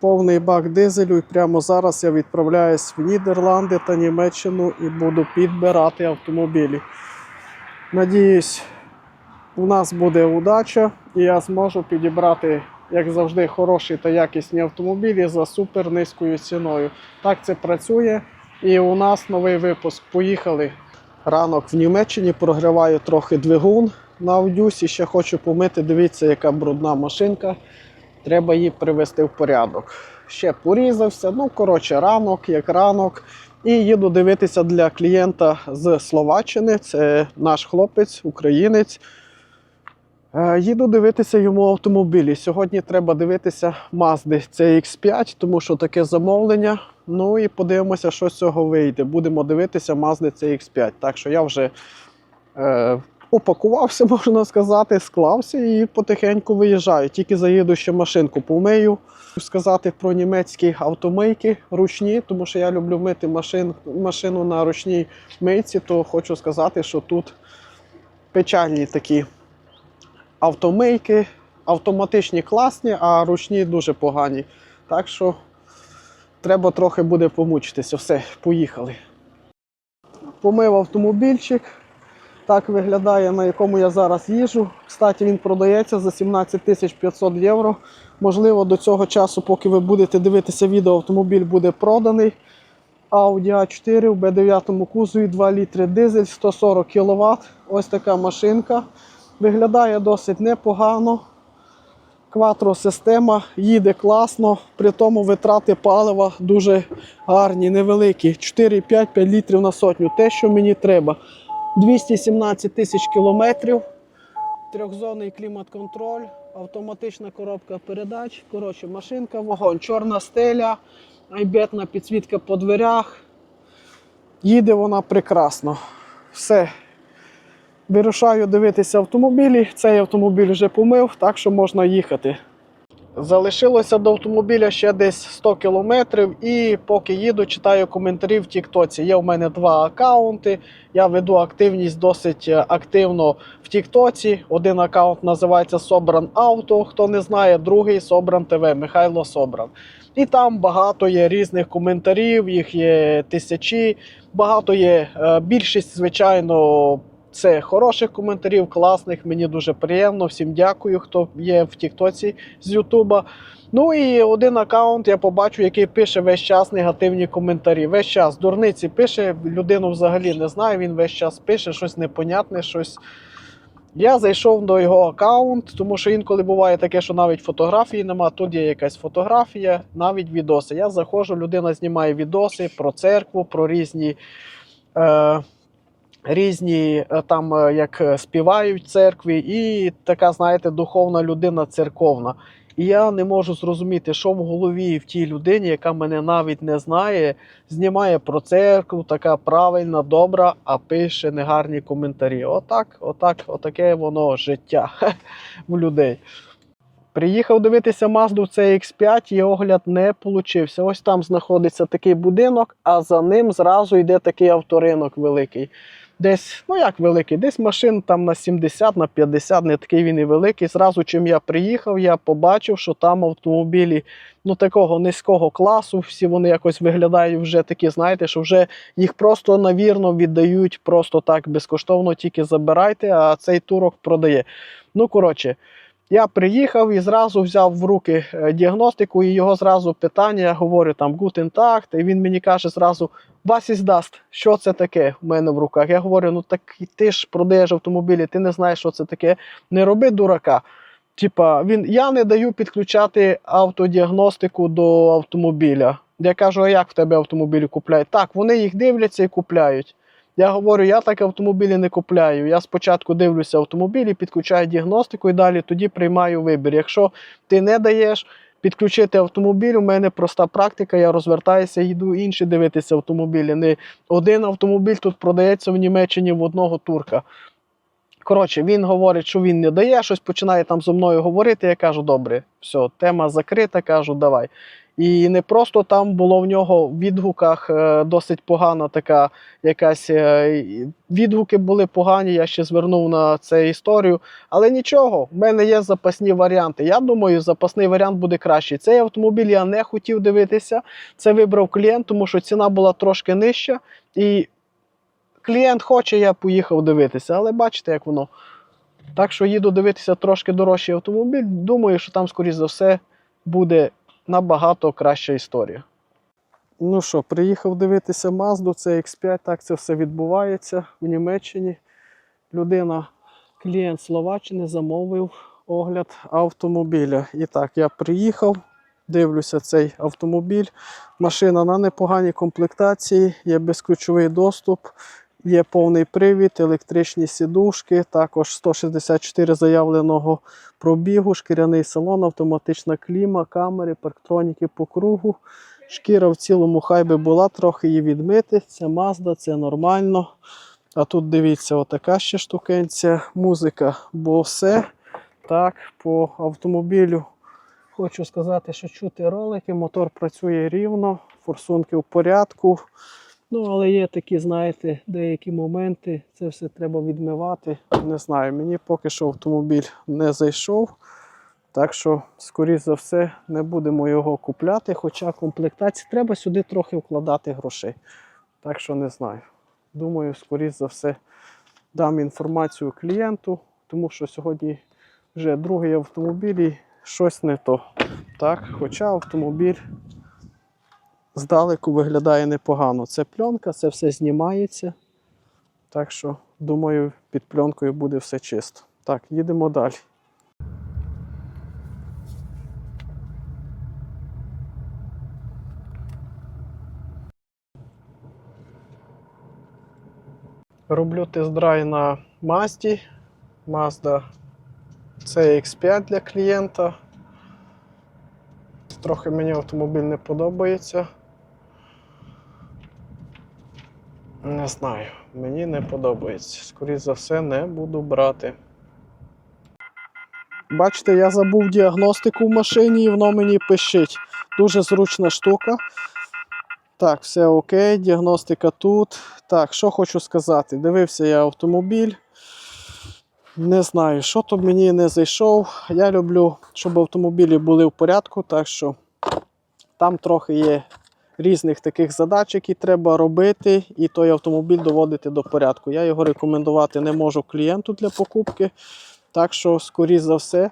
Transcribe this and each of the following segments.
повний бак дизелю, і прямо зараз я відправляюсь в Нідерланди та Німеччину і буду підбирати автомобілі. Надіюсь, у нас буде удача, і я зможу підібрати, як завжди, хороші та якісні автомобілі за супер низькою ціною. Так це працює. І у нас новий випуск. Поїхали. Ранок в Німеччині прогріваю трохи двигун на Аудюсі. Ще хочу помити. Дивіться, яка брудна машинка. Треба її привести в порядок. Ще порізався. Ну, коротше, ранок, як ранок. І їду дивитися для клієнта з Словаччини. Це наш хлопець, українець. Е, Їду дивитися йому автомобілі. Сьогодні треба дивитися Mazda CX5, тому що таке замовлення. Ну і подивимося, що з цього вийде. Будемо дивитися Mazda CX5. Так що я вже е, упакувався, можна сказати, склався і потихеньку виїжджаю. Тільки заїду ще машинку помию. Сказати про німецькі автомийки ручні, тому що я люблю мити машин, машину на ручній мийці, то хочу сказати, що тут печальні такі автомийки, автоматичні класні, а ручні дуже погані. Так що треба трохи буде помучитися. Все, поїхали. Помив автомобільчик. Так виглядає, на якому я зараз їжу. Кстати, він продається за 17 500 євро. Можливо, до цього часу, поки ви будете дивитися відео, автомобіль буде проданий. Audi A4 в B9 кузові 2 літри дизель, 140 кВт. Ось така машинка. Виглядає досить непогано. Кватро-система їде класно, при тому витрати палива дуже гарні, невеликі. 4-5-5 літрів на сотню. Те, що мені треба. 217 тисяч кілометрів. Трьохзонний клімат-контроль, автоматична коробка передач. Коротше, машинка, вогонь, чорна стеля, айбетна підсвітка по дверях. Їде вона прекрасно. Все. Вирушаю дивитися автомобілі. Цей автомобіль вже помив, так що можна їхати. Залишилося до автомобіля ще десь 100 кілометрів, і поки їду, читаю коментарі в Тіктоці. Є в мене два аккаунти. Я веду активність досить е, активно в Тіктоці. Один аккаунт називається Собран Авто. Хто не знає, другий Собран ТВ, Михайло Собран. І там багато є різних коментарів, їх є тисячі. Багато є. е, Більшість, звичайно, це хороших коментарів, класних. Мені дуже приємно. Всім дякую, хто є в Тіктоці з Ютуба. Ну і один аккаунт я побачу, який пише весь час негативні коментарі. Весь час дурниці пише, людину взагалі не знаю. Він весь час пише щось непонятне, щось. Я зайшов до його аккаунт, тому що інколи буває таке, що навіть фотографії нема. Тут є якась фотографія, навіть відоси. Я заходжу, людина знімає відоси про церкву, про різні. Е, Різні е, там е, як е, співають в церкві, і така, знаєте, духовна людина церковна. І я не можу зрозуміти, що в голові в тій людині, яка мене навіть не знає, знімає про церкву, така правильна, добра, а пише негарні коментарі. Отак, отак, отаке воно життя в людей. Приїхав дивитися Mazda CX5 і огляд не получився. Ось там знаходиться такий будинок, а за ним зразу йде такий авторинок великий. Десь, ну як великий, десь машин там на 70, на 50, не такий він і великий. Зразу чим я приїхав, я побачив, що там автомобілі ну, такого низького класу. Всі вони якось виглядають вже такі, знаєте, що вже їх просто навірно віддають просто так безкоштовно, тільки забирайте, а цей турок продає. Ну, коротше. Я приїхав і зразу взяв в руки е, діагностику, і його зразу питання, я говорю там Guten Tag, і він мені каже зразу, вас із даст, що це таке в мене в руках. Я говорю, ну так ти ж продаєш автомобілі, ти не знаєш, що це таке. Не роби дурака. Типа, він, я не даю підключати автодіагностику до автомобіля. Я кажу, а як в тебе автомобілі купляють? Так, вони їх дивляться і купляють. Я говорю, я так автомобілі не купляю. Я спочатку дивлюся автомобілі, підключаю діагностику і далі тоді приймаю вибір. Якщо ти не даєш підключити автомобіль, у мене проста практика, я розвертаюся і йду інші дивитися автомобілі. Не один автомобіль тут продається в Німеччині в одного турка. Коротше, він говорить, що він не дає, щось починає там зі мною говорити. Я кажу, добре, все, тема закрита, кажу, давай. І не просто там було в нього в відгуках е, досить погана така якась е, відгуки були погані. Я ще звернув на це історію. Але нічого, в мене є запасні варіанти. Я думаю, запасний варіант буде кращий. Цей автомобіль я не хотів дивитися. Це вибрав клієнт, тому що ціна була трошки нижча. І клієнт хоче, я поїхав дивитися. Але бачите, як воно. Так що їду дивитися трошки дорожчий автомобіль. Думаю, що там, скоріш за все, буде набагато краща історія. Ну що, приїхав дивитися Mazda, це X5, так це все відбувається в Німеччині. Людина, клієнт Словаччини, замовив огляд автомобіля. І так, я приїхав, дивлюся цей автомобіль. Машина на непоганій комплектації, є безключовий доступ, є повний привід, електричні сідушки, також 164 заявленого пробігу, шкіряний салон, автоматична кліма, камери, парктроніки по кругу. Шкіра в цілому хай би була, трохи її відмити. Це Mazda, це нормально. А тут дивіться, отака ще штукенція, музика, бо все так, по автомобілю. Хочу сказати, що чути ролики, мотор працює рівно, форсунки в порядку. Ну, але є такі, знаєте, деякі моменти, це все треба відмивати. Не знаю, мені поки що автомобіль не зайшов. Так що, скоріш за все, не будемо його купляти. Хоча комплектації треба сюди трохи вкладати грошей. Так що не знаю. Думаю, скоріш за все, дам інформацію клієнту, тому що сьогодні вже другий автомобіль і щось не то. Так, хоча автомобіль здалеку виглядає непогано. Це пленка, це все знімається. Так що, думаю, під пленкою буде все чисто. Так, їдемо далі. Роблю тест-драйв на Mazda. Mazda CX5 для клієнта. Трохи мені автомобіль не подобається. Знаю, мені не подобається. Скоріше за все, не буду брати. Бачите, я забув діагностику в машині і воно мені пишить. Дуже зручна штука. Так, все окей, діагностика тут. Так, що хочу сказати. Дивився я автомобіль. Не знаю, що то мені не зайшов. Я люблю, щоб автомобілі були в порядку, так що там трохи є різних таких задач, які треба робити, і той автомобіль доводити до порядку. Я його рекомендувати не можу клієнту для покупки. Так що, скоріш за все,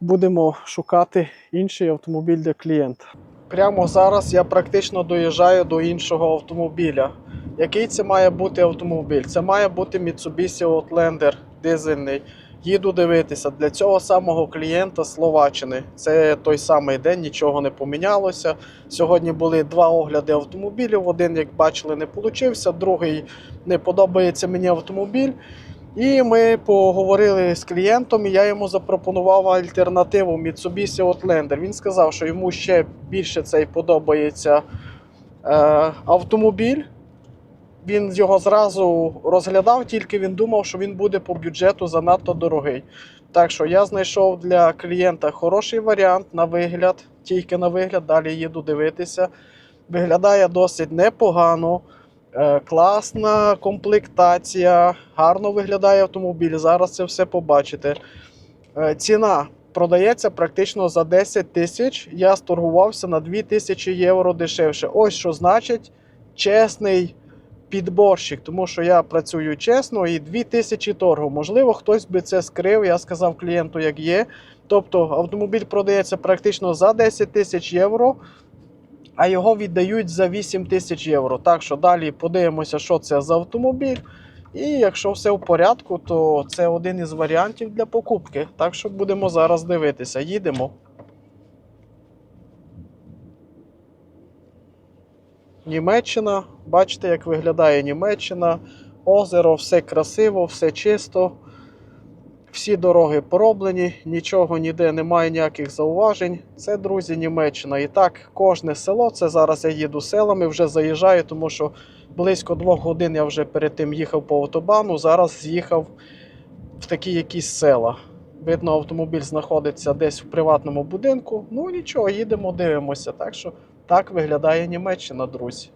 будемо шукати інший автомобіль для клієнта. Прямо зараз я практично доїжджаю до іншого автомобіля. Який це має бути автомобіль? Це має бути Mitsubishi Outlander дизельний. Їду дивитися для цього самого клієнта Словаччини. Це той самий день, нічого не помінялося. Сьогодні були два огляди автомобілів. Один, як бачили, не получився, другий не подобається мені автомобіль. І ми поговорили з клієнтом, і я йому запропонував альтернативу Mitsubishi Outlander. Він сказав, що йому ще більше цей подобається е, автомобіль. Він його зразу розглядав, тільки він думав, що він буде по бюджету занадто дорогий. Так що я знайшов для клієнта хороший варіант на вигляд, тільки на вигляд, далі їду дивитися. Виглядає досить непогано. Е, Класна комплектація, гарно виглядає автомобіль. Зараз це все побачите. Е, Ціна продається практично за 10 тисяч. Я сторгувався на 2 тисячі євро дешевше. Ось що значить чесний підборщик, тому що я працюю чесно і 2 тисячі торгу. Можливо, хтось би це скрив. Я сказав клієнту, як є. Тобто автомобіль продається практично за 10 тисяч євро а його віддають за 8 тисяч євро. Так що далі подивимося, що це за автомобіль. І якщо все в порядку, то це один із варіантів для покупки. Так що будемо зараз дивитися. Їдемо. Німеччина. Бачите, як виглядає Німеччина. Озеро, все красиво, все чисто. Всі дороги пороблені, нічого ніде немає ніяких зауважень. Це, друзі, Німеччина. І так, кожне село, це зараз я їду селами, вже заїжджаю, тому що близько двох годин я вже перед тим їхав по автобану. Зараз з'їхав в такі якісь села. Видно, автомобіль знаходиться десь в приватному будинку. Ну нічого, їдемо, дивимося. Так що так виглядає Німеччина, друзі.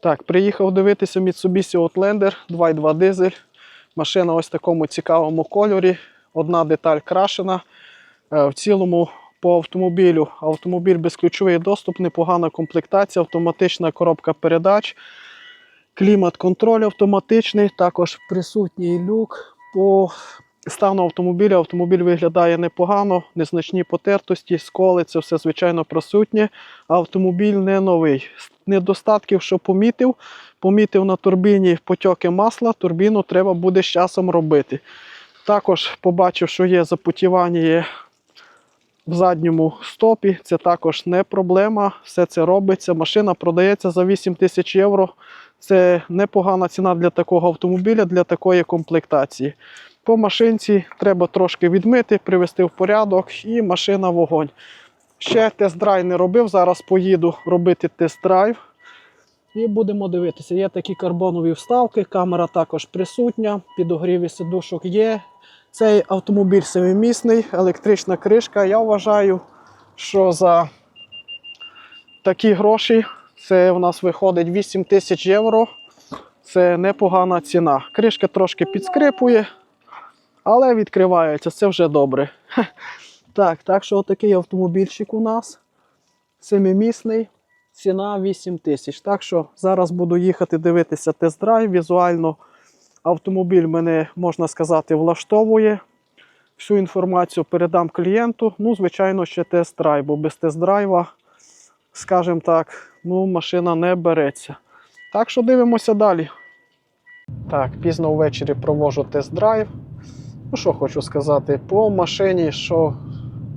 Так, приїхав дивитися Mitsubishi Outlander 2.2 дизель. Машина ось в такому цікавому кольорі. Одна деталь крашена. Е, В цілому по автомобілю автомобіль безключовий доступ, непогана комплектація, автоматична коробка передач, клімат-контроль автоматичний, також присутній люк. По стану автомобіля автомобіль виглядає непогано, незначні потертості, сколи, це все звичайно присутнє. Автомобіль не новий. Недостатків, що помітив, помітив на турбіні потьоки масла, турбіну треба буде з часом робити. Також побачив, що є запотівання в задньому стопі. Це також не проблема. Все це робиться. Машина продається за 8 тисяч євро. Це непогана ціна для такого автомобіля, для такої комплектації. По машинці треба трошки відмити, привести в порядок і машина вогонь. Ще тест-драйв не робив. Зараз поїду робити тест-драйв. І будемо дивитися. Є такі карбонові вставки, камера також присутня, підогріві сидушок є. Цей автомобіль семимісний, електрична кришка. Я вважаю, що за такі гроші це в нас виходить 8 тисяч євро. Це непогана ціна. Кришка трошки підскрипує, але відкривається, це вже добре. Так, так що отакий автомобільчик у нас. Семимісний. Ціна 8 тисяч. Так що зараз буду їхати дивитися тест-драйв. Візуально автомобіль мене, можна сказати, влаштовує. Всю інформацію передам клієнту. Ну, звичайно, ще тест-драйв, бо без тест-драйва, скажімо так, ну, машина не береться. Так що дивимося далі. Так, пізно ввечері провожу тест-драйв. Ну, що хочу сказати, по машині, що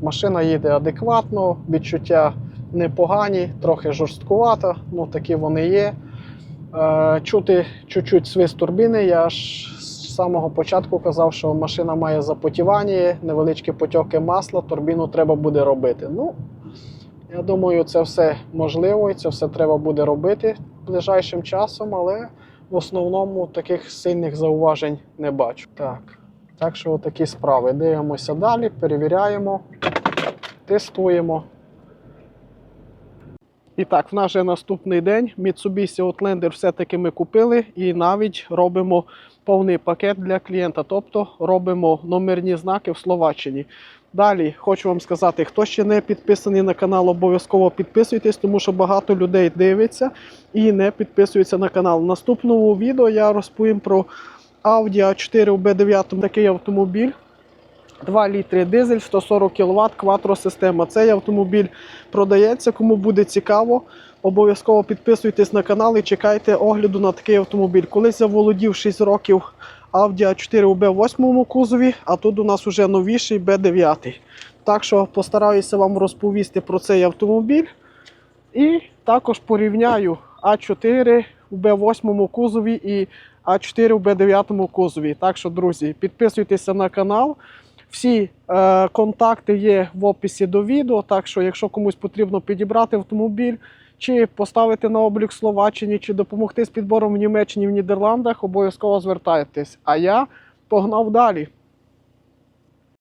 машина їде адекватно, відчуття непогані, трохи жорсткувато, ну такі вони є. Е, чути чуть-чуть свист турбіни. Я ж з самого початку казав, що машина має запотівання, невеличкі потьоки масла, турбіну треба буде робити. Ну, я думаю, це все можливо і це все треба буде робити ближайшим часом, але в основному таких сильних зауважень не бачу. Так, так що такі справи. Дивимося далі, перевіряємо, тестуємо. І так, в нас вже наступний день. Mitsubishi Outlander все-таки ми купили і навіть робимо повний пакет для клієнта, тобто робимо номерні знаки в Словаччині. Далі хочу вам сказати, хто ще не підписаний на канал, обов'язково підписуйтесь, тому що багато людей дивиться і не підписуються на канал. В наступному відео я розповім про Audi A4 B9 такий автомобіль. 2 літри дизель, 140 кВт, квадросистема. Цей автомобіль продається. Кому буде цікаво, обов'язково підписуйтесь на канал і чекайте огляду на такий автомобіль. Колись я володів 6 років Audi A4 у B8 кузові, а тут у нас вже новіший B9. Так що постараюся вам розповісти про цей автомобіль. І також порівняю А4 у Б8 кузові і А4 у Б9 кузові. Так що, друзі, підписуйтеся на канал. Всі е, контакти є в описі до відео. Так що, якщо комусь потрібно підібрати автомобіль, чи поставити на облік Словаччині, чи допомогти з підбором в Німеччині в Нідерландах, обов'язково звертайтесь. А я погнав далі.